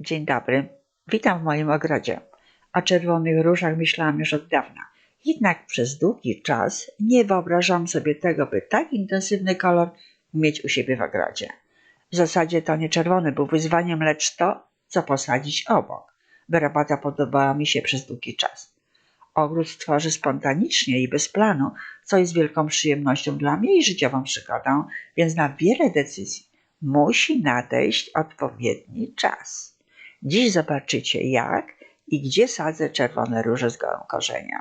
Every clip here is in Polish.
Dzień dobry, witam w moim ogrodzie. O czerwonych różach myślałam już od dawna. Jednak przez długi czas nie wyobrażam sobie tego, by tak intensywny kolor mieć u siebie w ogrodzie. W zasadzie to nie czerwony był wyzwaniem, lecz to, co posadzić obok, by robota podobała mi się przez długi czas. Ogród tworzy spontanicznie i bez planu, co jest wielką przyjemnością dla mnie i życiową przygodą, więc na wiele decyzji musi nadejść odpowiedni czas. Dziś zobaczycie jak i gdzie sadzę czerwone róże z gołym korzeniem.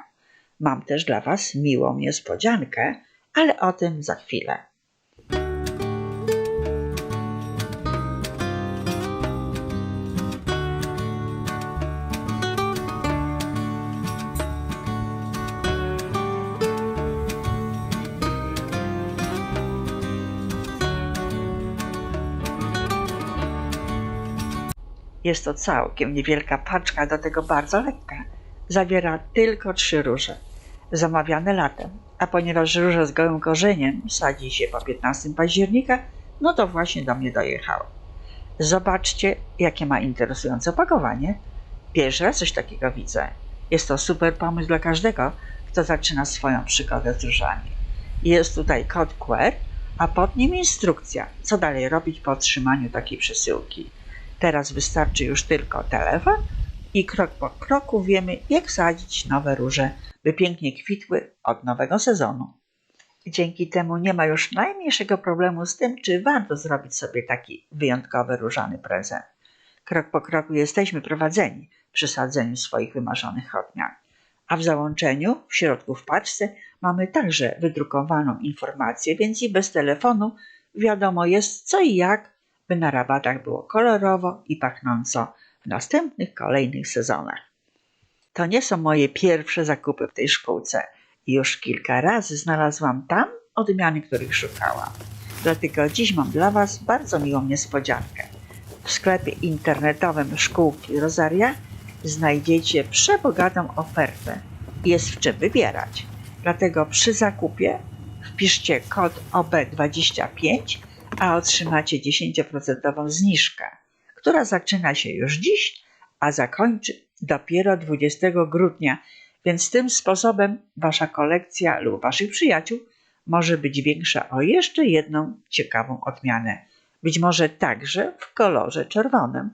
Mam też dla Was miłą niespodziankę, ale o tym za chwilę. Jest to całkiem niewielka paczka, do tego bardzo lekka. Zawiera tylko trzy róże, zamawiane latem. A ponieważ róże z gołym korzeniem sadzi się po 15 października, no to właśnie do mnie dojechały. Zobaczcie, jakie ma interesujące opakowanie. Pierwszy raz coś takiego widzę. Jest to super pomysł dla każdego, kto zaczyna swoją przygodę z różami. Jest tutaj kod QR, a pod nim instrukcja, co dalej robić po otrzymaniu takiej przesyłki. Teraz wystarczy już tylko telefon i krok po kroku wiemy, jak sadzić nowe róże, by pięknie kwitły od nowego sezonu. Dzięki temu nie ma już najmniejszego problemu z tym, czy warto zrobić sobie taki wyjątkowy różany prezent. Krok po kroku jesteśmy prowadzeni przy sadzeniu swoich wymarzonych odmian. A w załączeniu, w środku w paczce, mamy także wydrukowaną informację, więc i bez telefonu wiadomo jest co i jak, by na rabatach było kolorowo i pachnąco w następnych kolejnych sezonach. To nie są moje pierwsze zakupy w tej szkółce. Już kilka razy znalazłam tam odmiany, których szukałam. Dlatego dziś mam dla Was bardzo miłą niespodziankę. W sklepie internetowym szkółki Rosaria znajdziecie przebogatą ofertę. Jest w czym wybierać. Dlatego przy zakupie wpiszcie kod OB25, a otrzymacie 10% zniżkę, która zaczyna się już dziś, a zakończy dopiero 20 grudnia, więc tym sposobem Wasza kolekcja lub Waszych przyjaciół może być większa o jeszcze jedną ciekawą odmianę, być może także w kolorze czerwonym.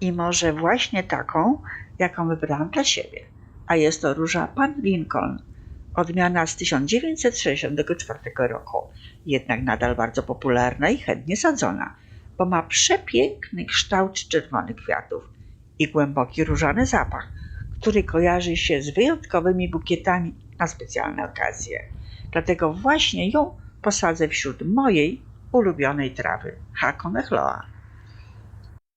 I może właśnie taką, jaką wybrałam dla siebie, a jest to róża Pan Lincoln, odmiana z 1964 roku, jednak nadal bardzo popularna i chętnie sadzona, bo ma przepiękny kształt czerwonych kwiatów i głęboki różany zapach, który kojarzy się z wyjątkowymi bukietami na specjalne okazje. Dlatego właśnie ją posadzę wśród mojej ulubionej trawy Hakonechloa.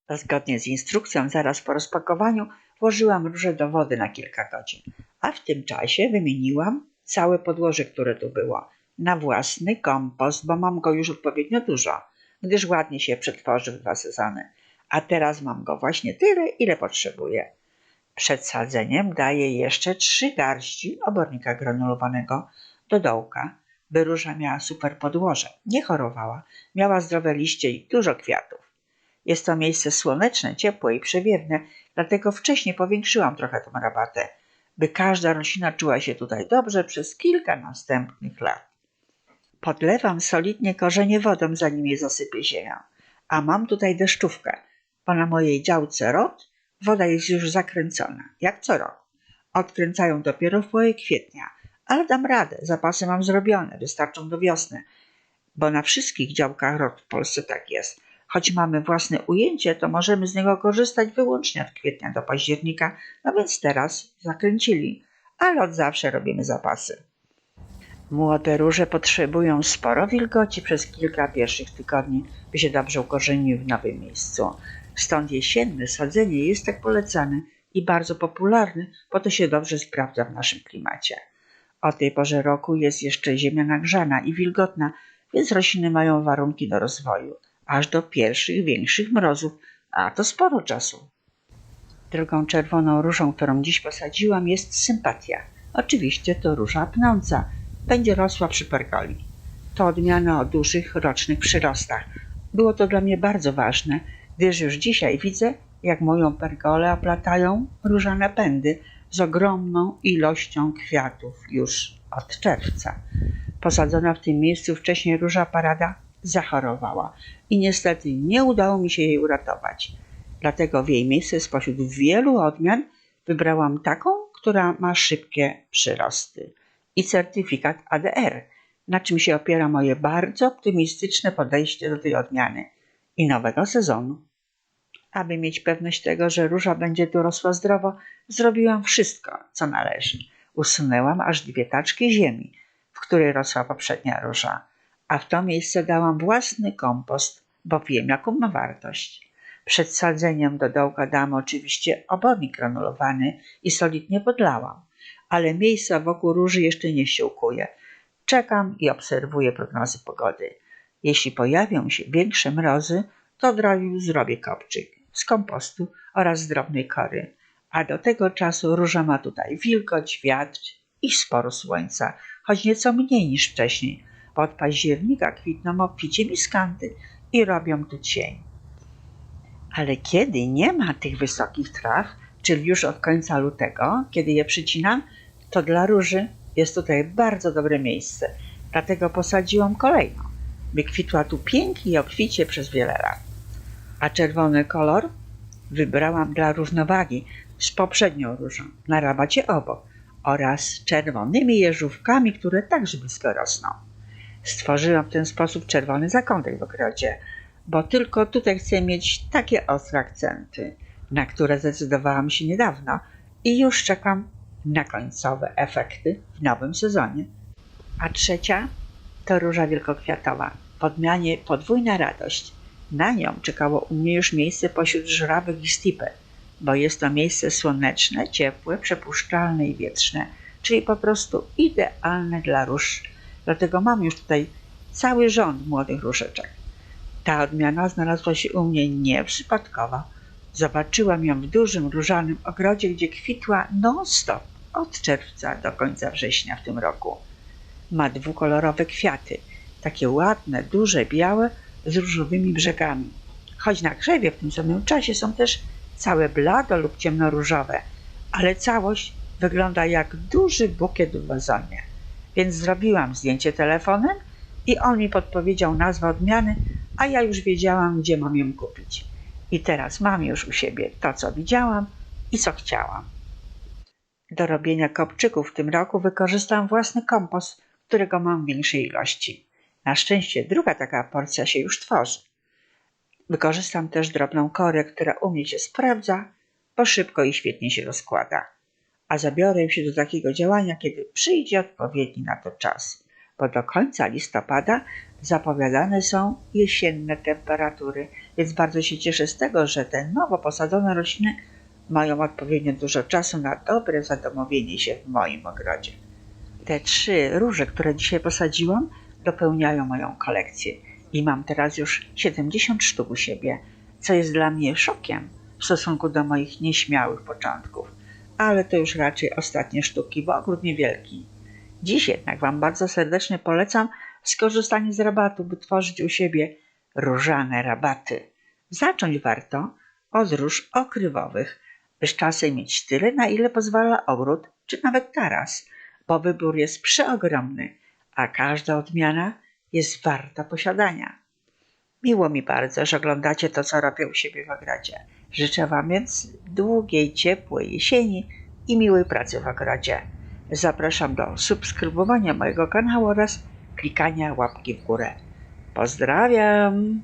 Zgodnie z instrukcją, zaraz po rozpakowaniu włożyłam róże do wody na kilka godzin, a w tym czasie wymieniłam całe podłoże, które tu było, na własny kompost, bo mam go już odpowiednio dużo, gdyż ładnie się przetworzy w dwa sezony. A teraz mam go właśnie tyle, ile potrzebuję. Przed sadzeniem daję jeszcze trzy garści obornika granulowanego do dołka, by róża miała super podłoże, nie chorowała, miała zdrowe liście i dużo kwiatów. Jest to miejsce słoneczne, ciepłe i przewiewne, dlatego wcześniej powiększyłam trochę tą rabatę, by każda roślina czuła się tutaj dobrze przez kilka następnych lat. Podlewam solidnie korzenie wodą, zanim je zasypię ziemią, a mam tutaj deszczówkę, bo na mojej działce rod woda jest już zakręcona, jak co rok. Odkręcają dopiero w połowie kwietnia, ale dam radę, zapasy mam zrobione, wystarczą do wiosny, bo na wszystkich działkach rod w Polsce tak jest. Choć mamy własne ujęcie, to możemy z niego korzystać wyłącznie od kwietnia do października, no więc teraz zakręcili, ale od zawsze robimy zapasy. Młode róże potrzebują sporo wilgoci przez kilka pierwszych tygodni, by się dobrze ukorzeniły w nowym miejscu. Stąd jesienne sadzenie jest tak polecane i bardzo popularne, bo to się dobrze sprawdza w naszym klimacie. O tej porze roku jest jeszcze ziemia nagrzana i wilgotna, więc rośliny mają warunki do rozwoju, aż do pierwszych większych mrozów, a to sporo czasu. Drugą czerwoną różą, którą dziś posadziłam, jest sympatia. Oczywiście to róża pnąca. Będzie rosła przy pergoli. To odmiana o dużych rocznych przyrostach. Było to dla mnie bardzo ważne, gdyż już dzisiaj widzę, jak moją pergolę oplatają różane pędy z ogromną ilością kwiatów już od czerwca. Posadzona w tym miejscu wcześniej róża parada zachorowała i niestety nie udało mi się jej uratować. Dlatego w jej miejsce spośród wielu odmian wybrałam taką, która ma szybkie przyrosty i certyfikat ADR, na czym się opiera moje bardzo optymistyczne podejście do tej odmiany i nowego sezonu. Aby mieć pewność tego, że róża będzie tu rosła zdrowo, zrobiłam wszystko, co należy. Usunęłam aż dwie taczki ziemi, w której rosła poprzednia róża, a w to miejsce dałam własny kompost, bo wiem, jaką ma wartość. Przed sadzeniem do dołka dałam oczywiście obornik granulowany i solidnie podlałam, ale miejsca wokół róży jeszcze nie siłkuję. Czekam i obserwuję prognozy pogody. Jeśli pojawią się większe mrozy, to od razu zrobię kopczyk z kompostu oraz z drobnej kory. A do tego czasu róża ma tutaj wilgoć, wiatr i sporo słońca, choć nieco mniej niż wcześniej, od października kwitną obficie miskanty i robią tu cień. Ale kiedy nie ma tych wysokich traw, czyli już od końca lutego, kiedy je przycinam, to dla róży jest tutaj bardzo dobre miejsce. Dlatego posadziłam kolejną, by kwitła tu pięknie i obficie przez wiele lat. A czerwony kolor wybrałam dla równowagi z poprzednią różą na rabacie obok oraz czerwonymi jeżówkami, które także blisko rosną. Stworzyłam w ten sposób czerwony zakątek w ogrodzie, bo tylko tutaj chcę mieć takie ostre akcenty, na które zdecydowałam się niedawno i już czekam na końcowe efekty w nowym sezonie. A trzecia to róża wielkokwiatowa, w odmianie podwójna radość. Na nią czekało u mnie już miejsce pośród żurawek i stipy, bo jest to miejsce słoneczne, ciepłe, przepuszczalne i wietrzne, czyli po prostu idealne dla róż. Dlatego mam już tutaj cały rząd młodych różeczek. Ta odmiana znalazła się u mnie nieprzypadkowo. Zobaczyłam ją w dużym różanym ogrodzie, gdzie kwitła non-stop od czerwca do końca września w tym roku. Ma dwukolorowe kwiaty, takie ładne, duże, białe, z różowymi brzegami. Choć na krzewie w tym samym czasie są też całe blado lub ciemnoróżowe, ale całość wygląda jak duży bukiet w wazonie. Więc zrobiłam zdjęcie telefonem i on mi podpowiedział nazwę odmiany, a ja już wiedziałam, gdzie mam ją kupić. I teraz mam już u siebie to, co widziałam i co chciałam. Do robienia kopczyków w tym roku wykorzystam własny kompost, którego mam w większej ilości. Na szczęście druga taka porcja się już tworzy. Wykorzystam też drobną korę, która u mnie się sprawdza, bo szybko i świetnie się rozkłada. A zabiorę się do takiego działania, kiedy przyjdzie odpowiedni na to czas, bo do końca listopada zapowiadane są jesienne temperatury, więc bardzo się cieszę z tego, że te nowo posadzone rośliny mają odpowiednio dużo czasu na dobre zadomowienie się w moim ogrodzie. Te trzy róże, które dzisiaj posadziłam, dopełniają moją kolekcję i mam teraz już 70 sztuk u siebie, co jest dla mnie szokiem w stosunku do moich nieśmiałych początków. Ale to już raczej ostatnie sztuki, bo ogród niewielki. Dziś jednak Wam bardzo serdecznie polecam skorzystanie z rabatu, by tworzyć u siebie różane rabaty. Zacząć warto od róż okrywowych, by z czasem mieć tyle, na ile pozwala ogród, czy nawet taras, bo wybór jest przeogromny, a każda odmiana jest warta posiadania. Miło mi bardzo, że oglądacie to, co robię u siebie w ogrodzie. Życzę Wam więc długiej, ciepłej jesieni i miłej pracy w ogrodzie. Zapraszam do subskrybowania mojego kanału oraz klikania łapki w górę. Pozdrawiam!